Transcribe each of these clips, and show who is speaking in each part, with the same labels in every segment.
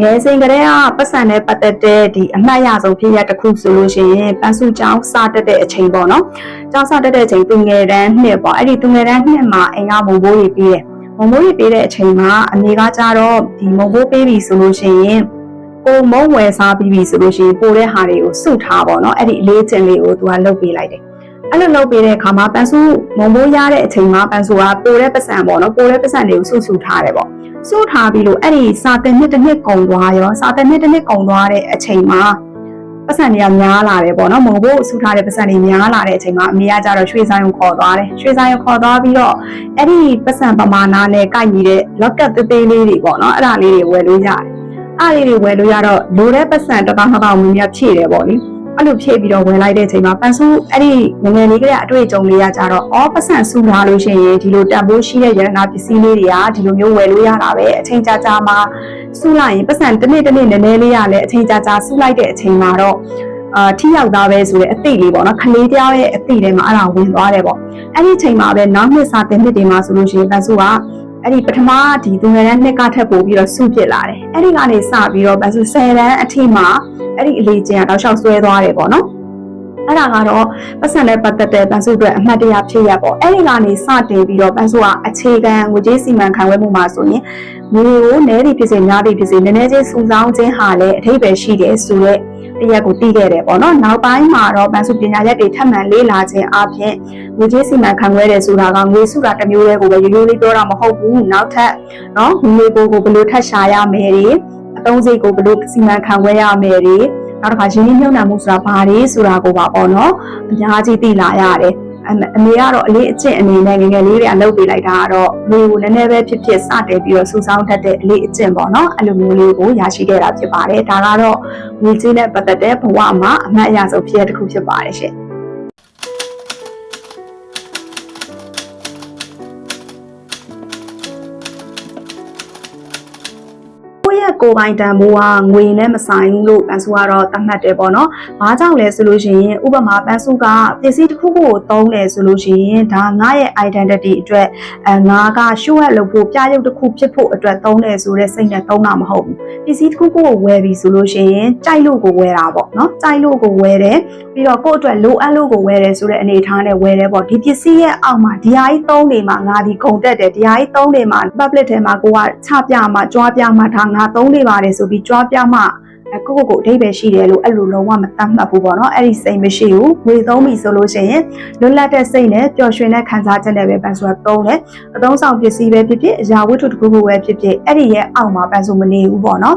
Speaker 1: ငယ်စဉ်ကတည်းကပတ်စံနဲ့ပတ်သက်တဲ့ဒီအမှတ်ရဆုံးဖြစ်ရတစ်ခုဆိုလို့ရှိရင်ပန်းစုကျောင်းစတက်တဲ့အချိန်ပေါ့နော်။ကျောင်းစတက်တဲ့အချိန်သူငယ်တန်းနှစ်ပေါ့။အဲ့ဒီသူငယ်တန်းနှစ်မှာအိမ်ကမုံဘိုးကြီးပြီးတယ်။မုံဘိုးကြီးပြီးတဲ့အချိန်မှာအမေကကြတော့ဒီမုံဘိုးပေးပြီဆိုလို့ရှိရင်ကိုမုံဝယ်စားပြီးပြီဆိုလို့ရှိရင်ပိုတဲ့ဟာတွေကိုစုထားပေါ့နော်။အဲ့ဒီအလေးကျင်လေးကိုသူကလုပ်ပေးလိုက်တယ်။ အဲ့လိုလုပ်ပေးတဲ့အခါမှာပန်းစုမုံဘိုးရတဲ့အချိန်မှာပန်းစုကပိုတဲ့ပတ်စံပေါ့နော်။ပိုတဲ့ပတ်စံတွေကိုစုစုထားတယ်ပေါ့။စုထားပြီးလို့အဲ့ဒီစာတင်နှစ်တစ်နှစ်ကုန်သွားရောစာတင်နှစ်တစ်နှစ်ကုန်သွားတဲ့အချိန်မှာပတ်စံတွေကများလာတယ်ပေါ့နော်မုံဘိုးစုထားတဲ့ပတ်စံတွေများလာတဲ့အချိန်မှာအမေကကြတော့ရွှေဆိုင်ကိုခေါ်သွားတယ်ရွှေဆိုင်ကိုခေါ်သွားပြီးတော့အဲ့ဒီပတ်စံပမာဏနဲ့ကိုက်ညီတဲ့ locket သေးသေးလေးတွေပေါ့နော်အဲ့ဒါလေးတွေဝယ်လို့ရတယ်အဲ့ဒီတွေဝယ်လို့ရတော့လိုတဲ့ပတ်စံတစ်ပေါက်နှစ်ပေါက်မြင်မြဖြည့်တယ်ပေါ့လေ အဲ့လိုဖြည့်ပြီးတော့ဝယ်လိုက်တဲ့အချိန်မှာပန်းစုအဲ့ဒီငငယ်လေးကလေးအတွေ့အကြုံလေးကကြတော့အော်ပတ်စံစုလာလို့ရှိရင်ဒီလိုတန်ဖိုးရှိတဲ့ရတနာပစ္စည်းလေးတွေကဒီလိုမျိုးဝယ်လို့ရတာပဲအချိန်ကြာကြာမှာစုလိုက်ရင်ပတ်စံတစ်နေ့တစ်နေ့နည်းနည်းလေးရလဲအချိန်ကြာကြာစုလိုက်တဲ့အချိန်မှာတော့အာထိရောက်သားပဲဆိုတဲ့အသိလေးပေါ့နော်ခလေးတရားရဲ့အသိထဲမှာအဲ့ဒါဝင်သွားတယ်ပေါ့အဲ့ဒီအချိန်မှာပဲနောက်နှစ်စာတင်နှစ်တွေမှာဆိုလို့ရှိရင်ပန်းစုက အဲ့ဒီပထမဒီသူငယ်တန်းနှစ်ကထပ်ပို့ပြီးတော့စုဖြစ်လာတယ်အဲ့ဒီကနေစပြီးတော့ပန်းစု10တန်းအထိမှာအဲ့ဒီအလေးကျင်ကတောက်လျှောက်ဆွဲသွားတယ်ပေါ့နော်အဲ့ဒါကတော့ပတ်စံနဲ့ပတ်သက်တဲ့ပန်းစုအတွက်အမှတ်တရဖြစ်ရပေါ့အဲ့ဒီကနေစတင်ပြီးတော့ပန်းစုကအခြေခံငွေကြေးစီမံခန့်ခွဲမှုမှာဆိုရင် ငွေကိုနည်းသည်ဖြစ်စေများသည်ဖြစ်စေနည်းနည်းချင်းစုဆောင်းခြင်းဟာလည်းအထိပ္ပယ်ရှိတယ်ဆိုတော့တရက်ကိုတီးခဲ့တယ်ပေါ့နော်နောက်ပိုင်းမှာတော့ပန်းစုပညာရက်တွေထပ်မံလေ့လာခြင်းအပြင်ငွေကြေးစီမံခန့်ခွဲတယ်ဆိုတာကငွေစုတာတစ်မျိုးတည်းကိုပဲရိုးရိုးလေးပြောတာမဟုတ်ဘူးနောက်ထပ်နော်ငွေကိုကိုဘယ်လိုထပ်ရှာရမယ်တွေအသုံးစိတ်ကိုဘယ်လိုစီမံခန့်ခွဲရမယ်တွေနောက်တစ်ခါရင်းနှီးမြှုပ်နှံမှုဆိုတာဘာတွေဆိုတာကိုပါပေါ့နော်အများကြီးသိလာရတယ် အမအမေကတော့အလေးအကျင့်အနေနဲ့ငယ်ငယ်လေးတွေအလုပ်ပေးလိုက်တာကတော့လူကိုနည်းနည်းပဲဖြစ်ဖြစ်စတယ်ပြီးတော့စူဆောင်းတတ်တဲ့အလေးအကျင့်ပေါ့နော်အဲ့လိုမျိုးလေးကိုရရှိခဲ့တာဖြစ်ပါတယ်ဒါကတော့ငွေကြေးနဲ့ပတ်သက်တဲ့ဘဝမှာအမှတ်အရဆုံးဖြစ်တဲ့တစ်ခုဖြစ်ပါတယ်ရှင် ရဲ့ကိုယ်ပိုင်တန်ဖိုးကငွေနဲ့မဆိုင်ဘူးလို့ပန်းစုကတော့သတ်မှတ်တယ်ပေါ့နော်။ဘာကြောင့်လဲဆိုလို့ရှိရင်ဥပမာပန်းစုကပစ္စည်းတစ်ခုခုကိုသုံးတယ်ဆိုလို့ရှိရင်ဒါငါရဲ့ identity အတွက်အဲငါက show ရလုပ်ဖို့ပြရုပ်တစ်ခုဖြစ်ဖို့အတွက်သုံးတယ်ဆိုတဲ့စိတ်နဲ့သုံးတာမဟုတ်ဘူး။ပစ္စည်းတစ်ခုခုကိုဝယ်ပြီဆိုလို့ရှိရင်ကြိုက်လို့ကိုဝယ်တာပေါ့နော်။ကြိုက်လို့ကိုဝယ်တယ်ပြီးတော့ကိုယ့်အတွက်လိုအပ်လို့ကိုဝယ်တယ်ဆိုတဲ့အနေအထားနဲ့ဝယ်တယ်ပေါ့ဒီပစ္စည်းရဲ့အောက်မှာဒီဟာကြီးသုံးနေမှာငါဒီကုန်တက်တယ်ဒီဟာကြီးသုံးနေမှာ public ထဲမှာကိုကချပြမှာကြွားပြမှာဒါငါသုံးနေပါတယ်ဆိုပြီးကြွားပြမှာအကိုကိုကိုအဓိပ္ပာယ်ရှိတယ်လို့အဲ့လိုလုံးဝမတတ်မှတ်ဘူးပေါ့နော်အဲ့ဒီစိတ်မရှိဘူးငွေသုံးပြီဆိုလို့ရှိရင်လွတ်လပ်တဲ့စိတ်နဲ့ပျော်ရွှင်တဲ့ခံစားချက်နဲ့ပဲပန်ဆိုတာသုံးတယ်အသုံးဆောင်ပစ္စည်းပဲဖြစ်ဖြစ်အရာဝတ္ထုတစ်ခုခုပဲဖြစ်ဖြစ်အဲ့ဒီရဲ့အောက်မှာပန်ဆိုမနေဘူးပေါ့နော်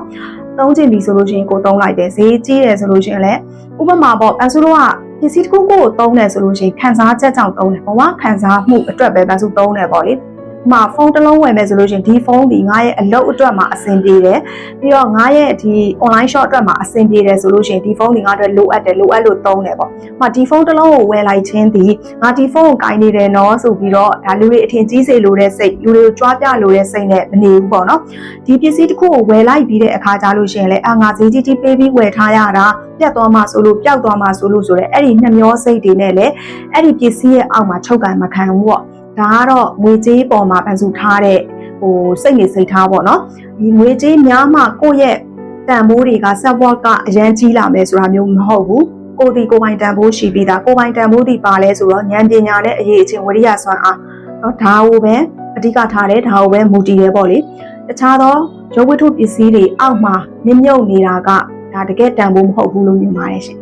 Speaker 1: သုံးချင်ပြီဆိုလို့ရှိရင်ကိုသုံးလိုက်တယ်ဈေးကြီးတယ်ဆိုလို့ရှိရင်လည်းဥပမာပေါ့ပန်ဆိုတော့ကပစ္စည်းတစ်ခုခုကိုသုံးတယ်ဆိုလို့ရှိရင်ခံစားချက်ကြောင့်သုံးတယ်ဘဝခံစားမှုအတွက်ပဲပန်ဆိုသုံးတယ်ပေါ့လေ မှာဖုန်းတစ်လုံးဝယ်မယ်ဆိုလို့ရှိရင်ဒီဖုန်းဒီငါရဲ့အလုပ်အတွက်မှာအဆင်ပြေတယ်ပြီးတော့ငါရဲ့ဒီ online shop အတွက်မှာအဆင်ပြေတယ်ဆိုလို့ရှိရင်ဒီဖုန်းဒီငါအတွက်လိုအပ်တယ်လိုအပ်လို့သုံးတယ်ပေါ့။မှာဒီဖုန်းတစ်လုံးကိုဝယ်လိုက်ခြင်းဒီငါဒီဖုန်းကိုကင်နေတယ်နော်ဆိုပြီးတော့ဒါလူတွေအထင်ကြီးစေလိုတဲ့စိတ်လူတွေကိုကြွားပြလိုတဲ့စိတ်နဲ့မနေဘူးပေါ့နော်။ဒီပစ္စည်းတစ်ခုကိုဝယ်လိုက်ပြီးတဲ့အခါကျလို့ရှိရင်လည်းအာငါဈေးကြီးကြီးပေးပြီးဝယ်ထားရတာပြတ်သွားမှဆိုလို့ပျောက်သွားမှဆိုလို့ဆိုတဲ့အဲ့ဒီနှမျောစိတ်တွေနဲ့လည်းအဲ့ဒီပစ္စည်းရဲ့အောက်မှာချုပ်ကန်မခံဘူးပေါ့။ ဒါကတော့ငွေကြေးပေါ်မှာပန်စုထားတဲ့ဟိုစိတ်နေစိတ်ထားပေါ့နော်ဒီငွေကြေးများမှကိုယ့်ရဲ့တန်ဖိုးတွေကဆက်ဘွားကအရန်ကြီးလာမယ်ဆိုတာမျိုးမဟုတ်ဘူးကိုယ်ဒီကိုယ်ပိုင်တန်ဖိုးရှိပြီးသားကိုယ်ပိုင်တန်ဖိုးဒီပါလဲဆိုတော့ဉာဏ်ပညာနဲ့အရေးအချင်းဝိရိယစွမ်းအားနော်ဒါကိုပဲအဓိကထားတယ်ဒါကိုပဲမူတည်တယ်ပေါ့လေတခြားသောရုပ်ဝတ္ထုပစ္စည်းတွေအောက်မှာမြင့်မြုပ်နေတာကဒါတကယ်တန်ဖိုးမဟုတ်ဘူးလို့မြင်ပါတယ်ရှင်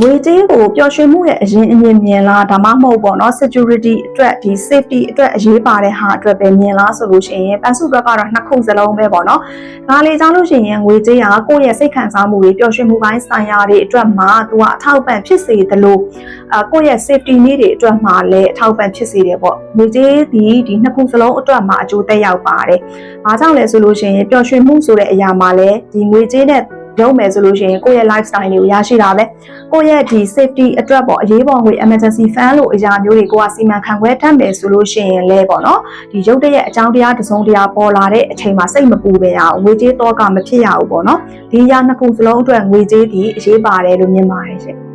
Speaker 1: ငွေကြေးကိုပျော်ရွှင်မှုရဲ့အရင်အမြင်မြင်လားဒါမှမဟုတ်ပေါ့နော် security အတွက်ဒီ safety အတွက်အရေးပါတဲ့ဟာအတွက်ပဲမြင်လားဆိုလို့ရှိရင်ပန်းစုဘက်ကတော့နှစ်ခုစလုံးပဲပေါ့နော်။ဒါလေးကြောင့်လို့ရှိရင်ငွေကြေးဟာကိုယ့်ရဲ့စိတ်ခံစားမှုတွေပျော်ရွှင်မှုပိုင်းဆိုင်ရာတွေအတွက်မှာသူကအထောက်အပံ့ဖြစ်စေသလိုအကိုယ့်ရဲ့ safety နည်းတွေအတွက်မှာလည်းအထောက်အပံ့ဖြစ်စေတယ်ပေါ့။ငွေကြေးဒီဒီနှစ်ခုစလုံးအတွက်မှာအကျိုးသက်ရောက်ပါတယ်။ဘာကြောင့်လဲဆိုလို့ရှိရင်ပျော်ရွှင်မှုဆိုတဲ့အရာမှာလည်းဒီငွေကြေးနဲ့ လုပ်မယ်ဆိုလို့ရှိရင်ကိုယ့်ရဲ့ lifestyle တွေကိုရရှိတာပဲကိုယ့်ရဲ့ဒီ safety အတွက်ပေါ့အရေးပေါ်ငွေ emergency fund လို့အရာမျိုးတွေကိုကစီမံခန့်ခွဲတတ်မယ်ဆိုလို့ရှိရင်လဲပေါ့နော်ဒီရုပ်တရက်အကြောင်းတရားတစ်စုံတရာပေါ်လာတဲ့အချိန်မှာစိတ်မပူပဲရအောင်ငွေကြေးတော့ကမဖြစ်ရဘူးပေါ့နော်ဒီအရာနှစ်ခုစလုံးအတွက်ငွေကြေးဒီအရေးပါတယ်လို့မြင်ပါတယ်ရှင်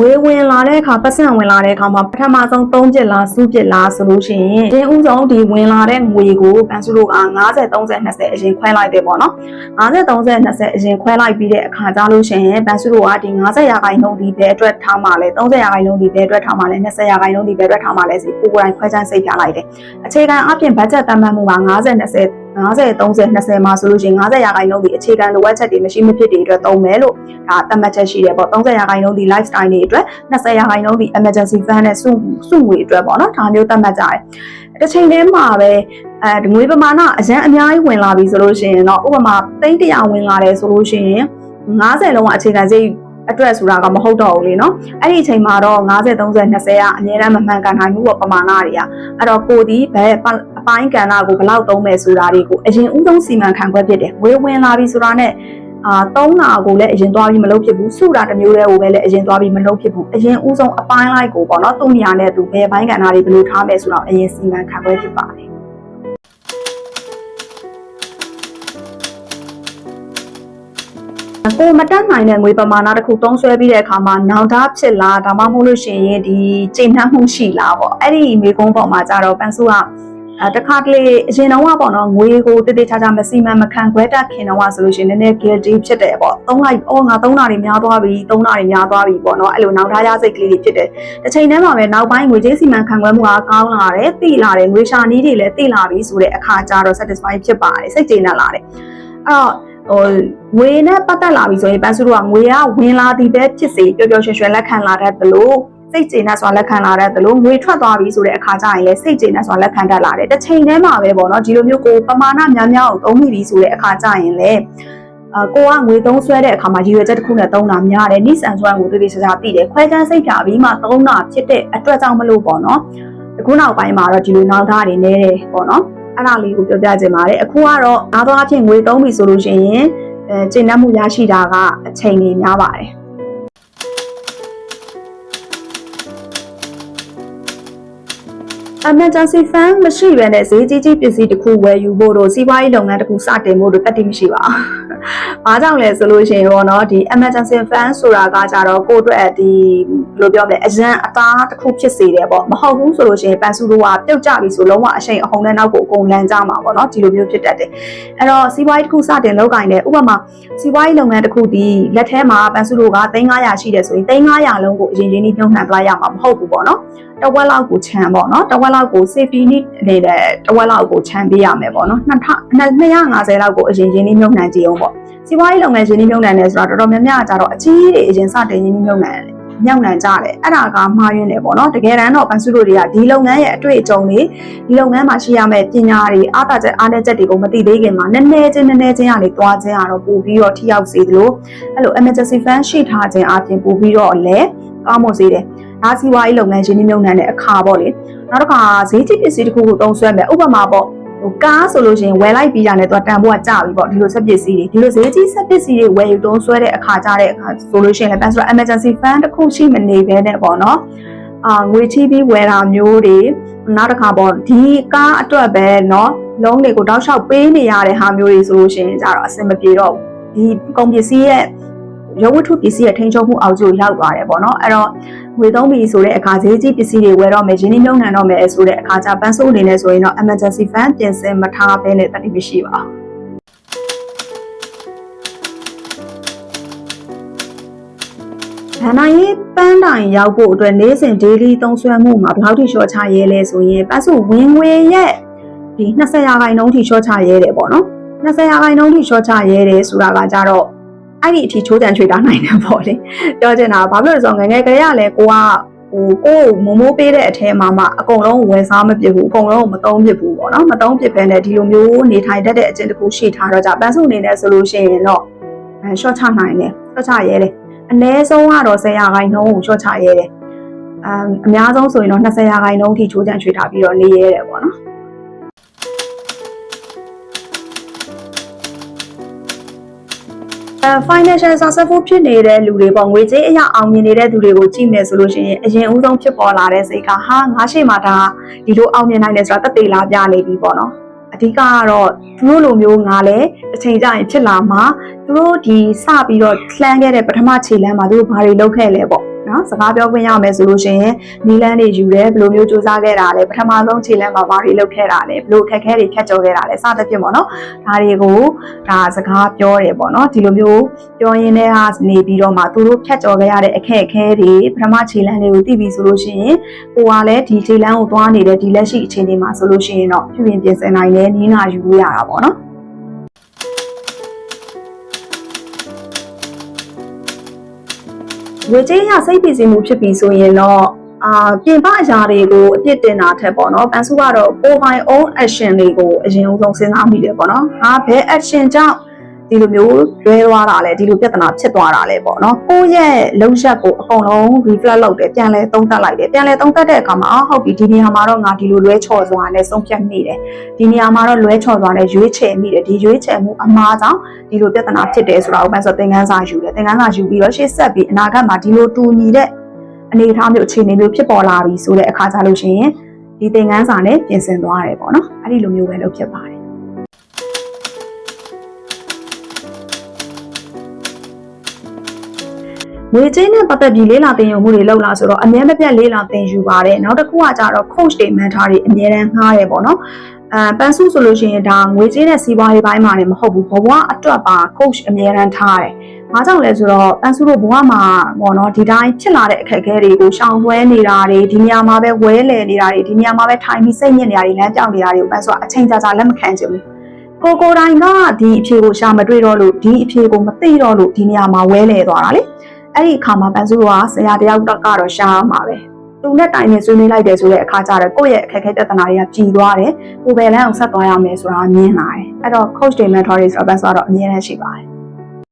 Speaker 1: ငငွေဝင်လာတဲ့အခါပတ်စံဝင်လာတဲ့အခါမှာပထမဆုံး3ပြစ်လားစုပြစ်လားဆိုလို့ရှိရင်အရင်ဦးဆုံးဒီဝင်လာတဲ့ငွေကိုပန်စုတို့က90 30 20အရင်ခွဲလိုက်တယ်ပေါ့နော်90 30 20အရင်ခွဲလိုက်ပြီးတဲ့အခါကျလို့ရှိရင်ပန်စုတို့ကဒီ90ရာခိုင်နှုန်းဒီဘယ်အတွက်ထားမှလဲ30ရာခိုင်နှုန်းဒီဘယ်အတွက်ထားမှလဲ20ရာခိုင်နှုန်းဒီဘယ်အတွက်ထားမှလဲစီကိုကိုယ်တိုင်ခွဲခြမ်းစိတ်ပြလိုက်တယ်အခြေခံအပြင်ဘတ်ဂျက်တန်မှတ်မှုက90 20 50 30 20မှာဆိုလို့ရှိရင်50ရာခိုင်နှုန်းဒီအခြေခံလိုအပ်ချက်တွေမရှိမဖြစ်တွေအတွက်သုံးမယ်လို့ဒါသတ်မှတ်ချက်ရှိတယ်ပေါ့30ရာခိုင်နှုန်းဒီ lifestyle တွေအတွက်20ရာခိုင်နှုန်းဒီ emergency fund နဲ့စုစုငွေအတွက်ပေါ့နော်ဒါမျိုးသတ်မှတ်ကြတယ်တစ်ချိန်တည်းမှာပဲအဲဒီငွေပမာဏအရန်အများကြီးဝင်လာပြီဆိုလို့ရှိရင်တော့ဥပမာ300ဝင်လာတယ်ဆိုလို့ရှိရင်90လုံးကအခြေခံစိတ်အတွက်ဆိုတာကမဟုတ်တော့ဘူးလေနော်အဲ့ဒီအချိန်မှာတော့50 30 20ကအများအားမမှန်ကန်နိုင်ဘူးပေါ့ပမာဏတွေကအဲ့တော့ကိုဒီဘယ် အပိုင်းကဏ္ဍကိုဘယ်လောက်သုံးမယ်ဆိုတာတွေကိုအရင်ဦးဆုံးစီမံခန့်ခွဲဖြစ်တယ်ဝေဝင်လာပြီဆိုတာနဲ့အာသုံးတာကိုလည်းအရင်သွားပြီးမလုပ်ဖြစ်ဘူးစုတာတစ်မျိုးတည်းကိုပဲလည်းအရင်သွားပြီးမလုပ်ဖြစ်ဘူးအရင်ဦးဆုံးအပိုင်းလိုက်ကိုပေါ့နော်သူ့နေရာနဲ့သူဘယ်ပိုင်းကဏ္ဍတွေဘယ်လိုထားမယ်ဆိုတော့အရင်စီမံခန့်ခွဲဖြစ်ပါတယ်ကိုမတက်နိုင်တဲ့ငွေပမာဏတစ်ခုသုံးဆွဲပြီးတဲ့အခါမှာနောင်တဖြစ်လားဒါမှမဟုတ်လို့ရှိရင်ဒီချိန်နှံ့မှုရှိလားပေါ့အဲ့ဒီမိကုန်းပေါ်မှာကြတော့ပန်းစုက အဲတခါတလေအရင်တော့ပေါ့နော်ငွေကိုတိတိကျကျမစီမံမခံခွဲတတ်ခင်တော့ဆိုလို့ရှိရင်နည်းနည်း guilty ဖြစ်တယ်ပေါ့သုံးလိုက်အော်ငါသုံးတာတွေများသွားပြီသုံးတာတွေများသွားပြီပေါ့နော်အဲ့လိုနောက်ထားရစိတ်ကလေးတွေဖြစ်တယ်တစ်ချိန်တည်းမှာပဲနောက်ပိုင်းငွေကြေးစီမံခန့်ခွဲမှုကကောင်းလာတယ်သိလာတယ်ငွေရှာနည်းတွေလည်းသိလာပြီဆိုတဲ့အခါကျတော့ satisfy ဖြစ်ပါတယ်စိတ်ကျေနပ်လာတယ်အဲ့တော့ဟိုငွေနဲ့ပတ်သက်လာပြီဆိုရင်ပန်းစုတို့ကငွေကဝင်လာသည်ပဲဖြစ်စေပျော်ပျော်ရွှင်ရွှင်လက်ခံလာတတ်သလို စိတ်ကျေနပ်စွာလက်ခံလာတတ်သလိုငွေထွက်သွားပြီဆိုတဲ့အခါကျရင်လည်းစိတ်ကျေနပ်စွာလက်ခံတတ်လာတယ်တစ်ချိန်တည်းမှာပဲပေါ့နော်ဒီလိုမျိုးကိုပမာဏများများအောင်သုံးမိပြီဆိုတဲ့အခါကျရင်လည်းအကိုကငွေသုံးဆွဲတဲ့အခါမှာရည်ရွယ်ချက်တစ်ခုနဲ့သုံးတာများတယ်နိစံစွမ်းကိုသိသိချာချာသိတယ်ခွဲခြမ်းစိတ်ဖြာပြီးမှသုံးတာဖြစ်တဲ့အတွက်ကြောင့်မလို့ပေါ့နော်အခုနောက်ပိုင်းမှာတော့ဒီလိုနောက်သားတွေနေတယ်ပေါ့နော်အဲ့ဒါလေးကိုပြောပြချင်ပါတယ်အခုကတော့အားသောအဖြစ်ငွေသုံးပြီဆိုလို့ရှိရင်အဲကျင့်တတ်မှုရရှိတာကအချိန်ကြီးများပါတယ် emergency fund မရှိဘဲနဲ့ဈေးကြီးကြီးပစ္စည်းတစ်ခုဝယ်ယူဖို့တို့စီးပွားရေးလုပ်ငန်းတစ်ခုစတင်ဖို့တို့တတိမရှိပါဘူး။ဘာကြောင့်လဲဆိုလို့ရှိရင်ပေါ့နော်ဒီ emergency fund ဆိုတာကကြတော့ကိုယ့်အတွက်ဒီဘယ်လိုပြောမလဲအရန်အသားတစ်ခုဖြစ်စေတယ်ပေါ့မဟုတ်ဘူးဆိုလို့ရှိရင်ပန်စုတို့ကပြုတ်ကြပြီဆိုလုံးဝအရှိန်အဟုန်နဲ့နောက်ကိုအကုန်လန်ကြမှာပေါ့နော်ဒီလိုမျိုးဖြစ်တတ်တယ်။အဲ့တော့စီးပွားရေးတစ်ခုစတင်လုပ်ကင်တယ်ဥပမာစီးပွားရေးလုပ်ငန်းတစ်ခုဒီလက်ထဲမှာပန်စုတို့က3900ရှိတယ်ဆိုရင်3900လုံးကိုအရင်ရင်းနှီးမြှုပ်နှံပလိုက်ရမှာမဟုတ်ဘူးပေါ့နော်။ တဝက်လောက်ကိုခြံပေါ့နော်တဝက်လောက်ကို safety net အနေနဲ့တဝက်လောက်ကိုခြံပေးရမယ်ပေါ့နော်250လောက်ကိုအရင်ရင်းနှီးမြှုပ်နှံကြည့်အောင်ပေါ့စီးပွားရေးလုပ်ငန်းရင်းနှီးမြှုပ်နှံနေဆိုတာတော်တော်များများကြတော့အကြီးတွေအရင်စတင်ရင်းနှီးမြှုပ်နှံတယ်မြောက်နှံကြတယ်အဲ့ဒါကမှားယွင်းတယ်ပေါ့နော်တကယ်တမ်းတော့ပန်းစုတို့တွေကဒီလုပ်ငန်းရဲ့အတွေ့အကြုံတွေဒီလုပ်ငန်းမှာရှိရမယ့်ပညာတွေအားသာချက်အားနည်းချက်တွေကိုမသိသေးခင်မှာနည်းနည်းချင်းနည်းနည်းချင်းကနေတွားခြင်းကတော့ပို့ပြီးတော့ထိရောက်စေသလိုအဲ့လို emergency fund ရှိထားခြင်းအပြင်ပို့ပြီးတော့လည်းကောင်းမွန်စေတယ် ဒါစီဝါရေးလုပ်ငန်းရင်းနှီးမြှုပ်နှံတဲ့အခါပေါ့လေနောက်တစ်ခါဈေးကြီးပစ္စည်းတစ်ခုကိုသုံးဆွဲမယ်ဥပမာပေါ့ဟိုကားဆိုလို့ရှိရင်ဝယ်လိုက်ပြီးတာနဲ့သူကတန်ဖိုးကကျပြီပေါ့ဒီလိုဆက်ပစ္စည်းတွေဒီလိုဈေးကြီးဆက်ပစ္စည်းတွေဝယ်ယူသုံးဆွဲတဲ့အခါကျတဲ့အခါဆိုလို့ရှိရင်လည်း Pastor emergency fund တစ်ခုရှိမနေဘဲနဲ့ပေါ့နော်အာငွေချီးပြီးဝယ်တာမျိုးတွေနောက်တစ်ခါပေါ့ဒီကားအတွက်ပဲเนาะလုံးတွေကိုတောက်လျှောက်ပေးနေရတဲ့ဟာမျိုးတွေဆိုလို့ရှိရင်ကြတော့အဆင်မပြေတော့ဘူးဒီကုန်ပစ္စည်းရဲ့ ရုပ်ဝတ္ထုပစ္စည်းရဲ့ထိန်းချုပ်မှုအောက်ကျရောက်သွားတယ်ပေါ့နော်အဲ့တော့ငွေသုံးပြီဆိုတဲ့အခါဈေးကြီးပစ္စည်းတွေဝယ်တော့မယ်ရင်းနှီးမြှုပ်နှံတော့မယ်ဆိုတဲ့အခါကျပန်းစိုးအနေနဲ့ဆိုရင်တော့ emergency fund ပြင်ဆင်မထားဘဲနဲ့တတိမရှိပါဘူး။ဘာနာရေးပန်းတိုင်ရောက်ဖို့အတွက်နေ့စဉ် daily သုံးစွဲမှုမှာဘယ်လောက်ထိလျှော့ချရဲလဲဆိုရင်ပန်းစုဝင်ငွေရဲ့ဒီ20ရာခိုင်နှုန်းထိလျှော့ချရဲတယ်ပေါ့နော်။20ရာခိုင်နှုန်းထိလျှော့ချရဲတယ်ဆိုတာကကြတော့ အဲ့ဒီအထိချိုးတန်ချွေတာနိုင်တယ်ပေါ့လေပြောချင်တာဘာဖြစ်လို့လဲဆိုတော့ငယ်ငယ်ကလေးကလည်းကိုကဟိုကိုမမိုးပေးတဲ့အထဲမှာမှအကုန်လုံးဝင်စားမဖြစ်ဘူးအကုန်လုံးမသုံးဖြစ်ဘူးပေါ့နော်မသုံးဖြစ်ဘဲနဲ့ဒီလိုမျိုးနေထိုင်တတ်တဲ့အကျင့်တစ်ခုရှိထားတော့ကြပန်းစုအနေနဲ့ဆိုလို့ရှိရင်တော့အဲ short ချနိုင်တယ် short ချရဲတယ်အနည်းဆုံးကတော့10ရာခိုင်နှုန်းကို short ချရဲတယ်အမ်အများဆုံးဆိုရင်တော့20ရာခိုင်နှုန်းထိချိုးချန်ချွေထားပြီးတော့နေရဲတယ်ပေါ့နော် financial successful ဖြစ်နေတဲ့လူတွေပေါ့ငွေကြေးအရာအောင်မြင်နေတဲ့သူတွေကိုကြည့်မယ်ဆိုလို့ရှိရင်အရင်ဦးဆုံးဖြစ်ပေါ်လာတဲ့စိတ်ကဟာငါရှိမှဒါဒီလိုအောင်မြင်နိုင်တယ်ဆိုတာတက်သေးလားပြနေပြီပေါ့နော်အဓိကကတော့သူတို့လိုမျိုးငါလည်းအချိန်ကျရင်ဖြစ်လာမှာသူတို့ဒီစပြီးတော့လှမ်းခဲ့တဲ့ပထမခြေလမ်းမှာသူတို့ဘာတွေလုပ်ခဲ့လဲပေါ့ နော်စကားပြောခွင့်ရမယ်ဆိုလို့ရှိရင်နီလန်းတွေယူတယ်ဘယ်လိုမျိုးစူးစမ်းခဲ့တာလဲပထမဆုံးခြေလမ်းမှာဘာတွေလုပ်ခဲ့တာလဲဘယ်လိုခက်ခဲတွေဖြတ်ကျော်ခဲ့တာလဲစသဖြင့်ပေါ့နော်ဒါတွေကိုဒါစကားပြောတယ်ပေါ့နော်ဒီလိုမျိုးပြောရင်းနဲ့ကနေပြီးတော့မှသူတို့ဖြတ်ကျော်ခဲ့ရတဲ့အခက်အခဲတွေပထမခြေလမ်းတွေကိုသိပြီဆိုလို့ရှိရင်ကိုကလည်းဒီခြေလမ်းကိုသွားနေတဲ့ဒီလက်ရှိအခြေအနေမှာဆိုလို့ရှိရင်တော့ပြုပြင်ပြင်ဆင်နိုင်တယ်နီးနာယူလို့ရတာပေါ့နော် ငွေကြေးရစိတ်ပီစီမှုဖြစ်ပြီဆိုရင်တော့အာပြင်ပအရာတွေကိုအပြစ်တင်တာထက်ပေါ့နော်ပန်းစုကတော့ကိုယ်ပိုင် own action တွေကိုအရင်ဆုံးစဉ်းစားမိတယ်ပေါ့နော်ဟာဘယ် action ကြောင့် ဒီလိုမျိုးလွဲသွားတာလဲဒီလိုပြဿနာဖြစ်သွားတာလဲပေါ့နော်ကိုယ့်ရဲ့လုံရက်ကိုအကုန်လုံး reflect လုပ်တယ်ပြန်လဲသုံးသပ်လိုက်တယ်ပြန်လဲသုံးသပ်တဲ့အခါမှာအော်ဟုတ်ပြီဒီနေရာမှာတော့ငါဒီလိုလွဲချော်သွားတယ်ဆုံးဖြတ်မိတယ်ဒီနေရာမှာတော့လွဲချော်သွားတယ်ရွေးချယ်မိတယ်ဒီရွေးချယ်မှုအမှားကြောင့်ဒီလိုပြဿနာဖြစ်တယ်ဆိုတာကိုပန်းဆိုသင်ခန်းစာယူတယ်သင်ခန်းစာယူပြီးတော့ရှေ့ဆက်ပြီးအနာဂတ်မှာဒီလိုတူညီတဲ့အနေအထားမျိုးအခြေအနေမျိုးဖြစ်ပေါ်လာပြီဆိုတဲ့အခါကျလို့ရှိရင်ဒီသင်ခန်းစာနဲ့ပြင်ဆင်သွားတယ်ပေါ့နော်အဲ့ဒီလိုမျိုးပဲလုပ်ဖြစ်ပါတယ် ငွေကြေးနဲ့ပတ်သက်ပြီးလေးလာသင်ယူမှုတွေလုပ်လာဆိုတော့အများမပြတ်လေးလာသင်ယူပါတယ်နောက်တစ်ခုကကြတော့ coach တွေ mentor တွေအများတန်းငှားတယ်ပေါ့နော်အဲပန်းစုဆိုလို့ရှိရင်ဒါငွေကြေးနဲ့စီးပွားရေးပိုင်းမှာလည်းမဟုတ်ဘူးဘဝအတွက်ပါ coach အများတန်းထားတယ်။ဘာကြောင့်လဲဆိုတော့ပန်းစုတို့ဘဝမှာပေါ့နော်ဒီတိုင်းဖြစ်လာတဲ့အခက်အခဲတွေကိုရှောင်လွှဲနေတာတွေဒီနေရာမှာပဲဝဲလည်နေတာတွေဒီနေရာမှာပဲထိုင်ပြီးစိတ်ညစ်နေတာတွေလမ်းပြောင်းနေတာတွေကိုပန်းစုကအချိန်ကြာကြာလက်မခံချင်ဘူး။ကိုကိုတိုင်းကဒီအဖြေကိုရှာမတွေ့တော့လို့ဒီအဖြေကိုမသိတော့လို့ဒီနေရာမှာဝဲလည်သွားတာလေ။ အဲ့ဒီအခါမှာပန်းစုကဆရာတယောက်တော့ကတော့ရှားမှာပဲ။သူနဲ့တိုင်နဲ့ဆွေးနွေးလိုက်တယ်ဆိုတဲ့အခါကျတော့ကိုယ့်ရဲ့အခက်အခဲပြဿနာတွေကပြည်သွားတယ်။ကိုယ်ပဲလမ်းအောင်ဆက်သွားရမယ်ဆိုတာမြင်လာတယ်။အဲ့တော့ coach တွေ mentor တွေဆိုတော့ပန်းစုကတော့အမြဲတမ်းရှိပါတယ်။